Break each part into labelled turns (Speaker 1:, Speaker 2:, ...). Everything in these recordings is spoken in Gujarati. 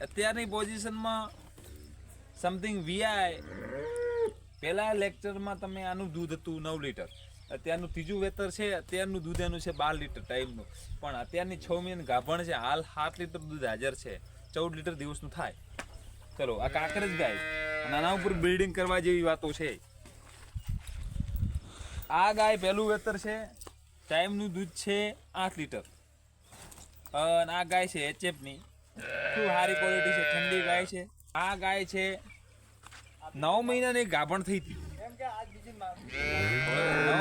Speaker 1: અત્યારની પોઝિશનમાં સમથિંગ વીઆઈ પહેલા લેક્ચરમાં તમે આનું દૂધ હતું નવ લીટર. અત્યારનું ત્રીજું વેતર છે, અત્યારનું દૂધ એનું છે બાર લીટર ટાઈમનું. પણ અત્યારની છ મહિનાની ગાભણ છે, હાલ સાત લીટર દૂધ હાજર છે. ચૌદ લીટર દિવસનું થાય. ચલો, આ કાંકરેજ ગાય. અને આના ઉપર બિલ્ડિંગ કરવા જેવી વાતો છે. આ ગાય પહેલું વેતર છે, ટાઈમનું દૂધ છે આઠ લીટર. અને આ ગાય છે એચએફની ખૂબ સારી ક્વોલિટી છે ઠંડી ગાય છે. આ ગાય છે નવ મહિનાની ગાભણ થઈ હતી. નવ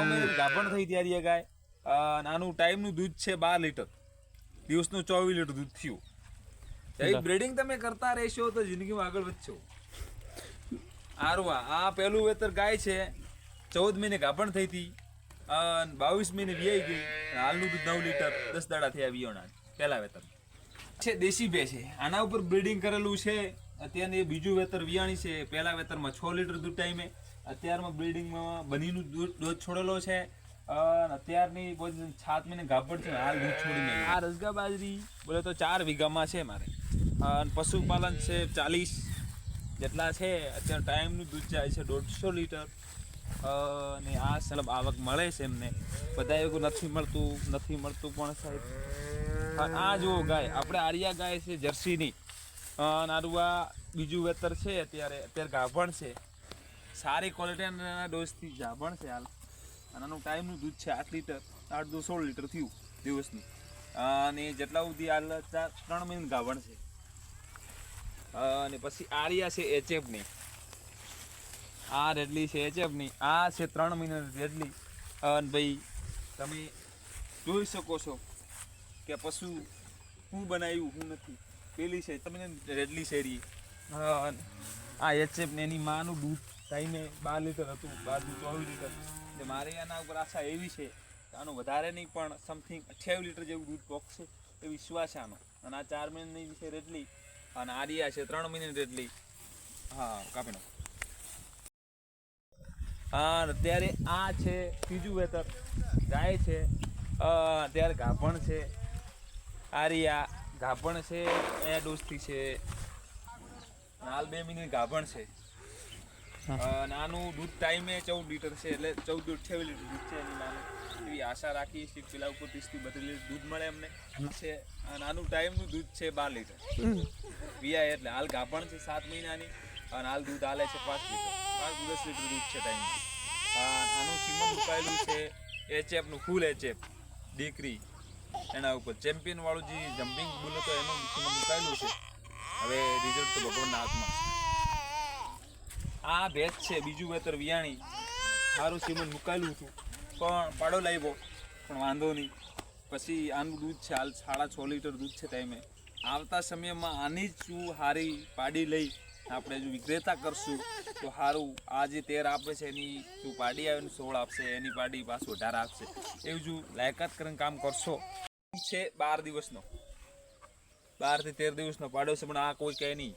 Speaker 1: મહિનાની ગાભણ થઈ ત્યારે એ ગાય નાનું ટાઈમનું દૂધ છે બાર લીટર. દિવસનું ચોવીસ લીટર દૂધ થયું. એ બ્રીડિંગ તમે કરતા રહેશો તો જિંદગીમાં આગળ વધશો. આરવા આ પહેલું વેતર ગાય છે ચૌદ મહિને ગાભણ થઈ હતી અને બાવીસ મહિને વિયાઈ ગઈ હાલનું દૂધ નવ લીટર દસ દાડા થયા વિયોણા પહેલા વેતર. છે, દેશી ભે છે. આના ઉપર બ્રીડિંગ કરેલું છે. અત્યારની એ બીજું વેતર વિયાણી છે. પહેલા વેતરમાં છ લીટર દૂધ ટાઈમે. અત્યારમાં બ્રીડિંગમાં બનીનું દૂધ દૂધ છોડેલો છે. અત્યારની બધી સાત મહિને ગાભડ છે, હાલ દૂધ છોડીને આ રસગા બાજરી, બોલે તો ચાર વીઘામાં છે મારે. પશુપાલન છે ચાલીસ જેટલા છે. અત્યારે ટાઈમનું દૂધ જાય છે દોઢસો લીટર. અને આ સલબ આવક મળે છે એમને. બધા એવું નથી મળતું નથી મળતું પણ સાહેબ. આ જુઓ ગાય, આપણે આર્યા ગાય છે જર્સીની. આ બીજું વેતર છે, અત્યારે અત્યારે ગાભણ છે. સારી ક્વોલિટીના ડોઝથી ગાભણ છે હાલ. અને આનું ટાઈમનું દૂધ છે આઠ લીટર, આઠ દો સોળ લીટર થયું દિવસનું. અને જેટલા સુધી હાલ ચાર, ત્રણ મહિના ગાભણ છે. અને પછી આર્યા છે એચએફની આ રેડલી છે એચએફની આ છે ત્રણ મહિના રેડલી. અને ભાઈ, તમે જોઈ શકો છો. કે પશુ હું બનાવ્યું હું નથી. પેલી છે તમે રેડલી શેરી આ એચએફ ને એની માનું દૂધ થઈને બાર લીટર હતું બાર દૂધ ચોવીસ લીટર. એટલે મારે આના ઉપર આશા એવી છે આનું વધારે નહીં પણ સમથિંગ અઠ્યાવીસ લીટર જેવું દૂધ પોકશે એ વિશ્વાસ આનો. અને આ ચાર મહિનાની છે રેડલી અને આરિયા છે ત્રણ મહિનાની રેડલી. હા કાપીનો હા અત્યારે આ છે ત્રીજું વેતર. ગાય છે. અત્યારે ગાભણ છે. આરિયા ગાભણ છે એ ડોસથી છે. હાલ બે મહિનાની ગાભણ છે. નાનું દૂધ ટાઈમે ચૌદ લીટર છે એટલે ચૌદ અઠ્યાવીસ લીટર દૂધ છે એની નાનું એવી આશા રાખીએ છીએ પેલા ઉપર ત્રીસથી બત્રીસ લીટર દૂધ મળે અમને. છે અને આનું ટાઈમનું દૂધ છે બાર લીટર. વિયા એટલે હાલ ગાભણ છે સાત મહિનાની અને હાલ દૂધ હાલે છે પાંચ લીટર. પાંચ દસ લીટર દૂધ છે ટાઈમ આનું સીમન મુકાયેલું છે એચએફનું ફૂલ એચએફ દીકરી. એના ઉપર. ચેમ્પિયન વાળું જે જમ્પિંગ બોલ હતો એનું મુકાયેલું છે. હવે રિઝલ્ટ તો ભગવાનના હાથમાં આ ભેજ છે, બીજું વેતર વિયાણી. સારું સીમન મુકાયેલું હતું. પણ પાડો લાવ્યો પણ વાંધો નહીં. પછી આનું દૂધ છે, હાલ સાડા છ લીટર દૂધ છે ટાઈમે આવતા સમયમાં આની જ શું હારી પાડી લઈ આપણે જો વિક્રેતા કરશું, તો સારું આ જે તેર આપે છે, એની શું પાડી આવે સોળ આપશે, એની પાડી પાછું અઢાર આપશે. એવું જો લાયકાત કરીને કામ કરશો. છે બાર દિવસનો. બારથી તેર દિવસનો પાડો છે પણ આ કોઈ કહે નહીં.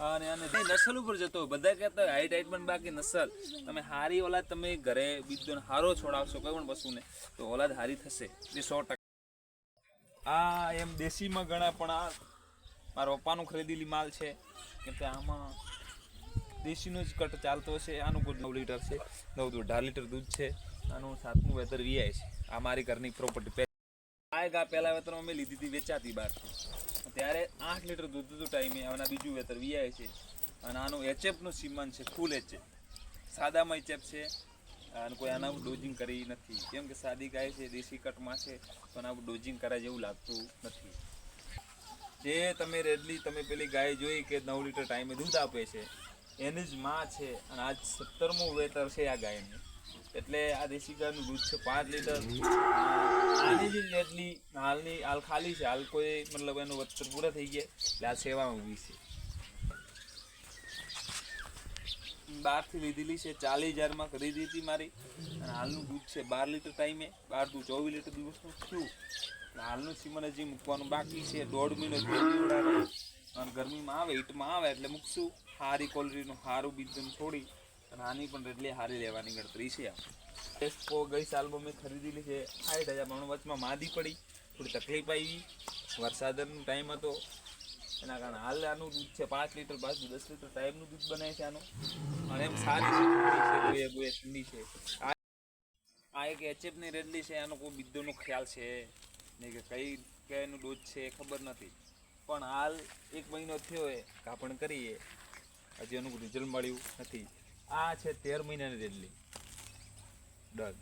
Speaker 1: અને અને નસલ ઉપર જતો બધા કહેતા હાઈટ હાઈટ પણ બાકી નસલ. તમે હારી ઓલાદ તમે ઘરે બીજો હારો છોડાવશો કોઈ પણ પશુને, તો ઓલાદ હારી થશે. એ સો ટકા. આ એમ દેશીમાં ગણા પણ આ મારા પપ્પાનું ખરીદેલી માલ છે. કેમ કે આમાં દેશીનો જ કટ ચાલતો છે આનું કોઈ નવ લીટર છે, નવ દૂધ અઢાર લીટર દૂધ છે, આનું સાતમું વેધર વીઆઈ છે. આ મારી ઘરની પ્રોપર્ટી આ ગા પહેલા વેતરમાં મેં લીધી હતી વેચાતી બહારથી ત્યારે આઠ લીટર દૂધ હતું ટાઈમે, આના બીજું વેતર વીઆઈ છે. અને આનું એચએફનું સીમન છે, ફૂલ એચએફ સાદામાં એચએફ છે, અને કોઈ આના ડોઝિંગ કરી નથી. કેમ કે સાદી ગાય છે, દેશી કટમાં છે, તો આના ડોઝિંગ કરાય જેવું લાગતું નથી. જે તમે રેડલી, તમે પેલી ગાય જોઈ કે નવ લીટર ટાઈમે દૂધ આપે છે, એની જ માં છે, અને આજ સત્તરમું વેતર છે આ ગાયનું. એટલે આ દેશી ગાયનું દૂધ છે પાંચ લીટર. આની જે જેટલી હાલની, હાલ ખાલી છે, હાલ કોઈ મતલબ એનું વચ્ચર પૂરા થઈ ગયા, એટલે આ સેવામાં ઊભી છે. બારથી લીધેલી છે, ચાલીસ હજારમાં ખરીદી હતી મારી. અને હાલનું દૂધ છે બાર લીટર ટાઈમે, બાર દૂધ ચોવીસ લીટર દિવસનું થયું. હાલનું સીમન હજી મૂકવાનું બાકી છે, દોઢ મહિનો અને ગરમીમાં આવે, હીટમાં આવે, એટલે મૂકશું. સારી ક્વોલિટીનું સારું બીજું છોડી આની પણ એટલી સારી લેવાની ગણતરી છે એસ્પો ગઈ સાલમાં મેં ખરીદેલી છે. સાઠ હજાર પણ વચમાં માદી પડી. થોડી તકલીફ આવી. વરસાદનો ટાઈમ હતો. એના કારણે હાલ આનું દૂધ છે પાંચ લીટર પાંચ દસ લીટર ટાઈમનું દૂધ બને છે આનું. અને એમ સારી છે ઠંડી છે. આ એક એચએફની રેડલી છે એનો કોઈ બીજોનો ખ્યાલ છે નહીં કે કઈ કયાનું ડોઝ છે ખબર નથી. પણ હાલ એક મહિનો થયો એ, કાપણ કરીએ. હજી એનું રિઝલ્ટ મળ્યું નથી. આ છે તેર મહિનાની રેડલી ડન.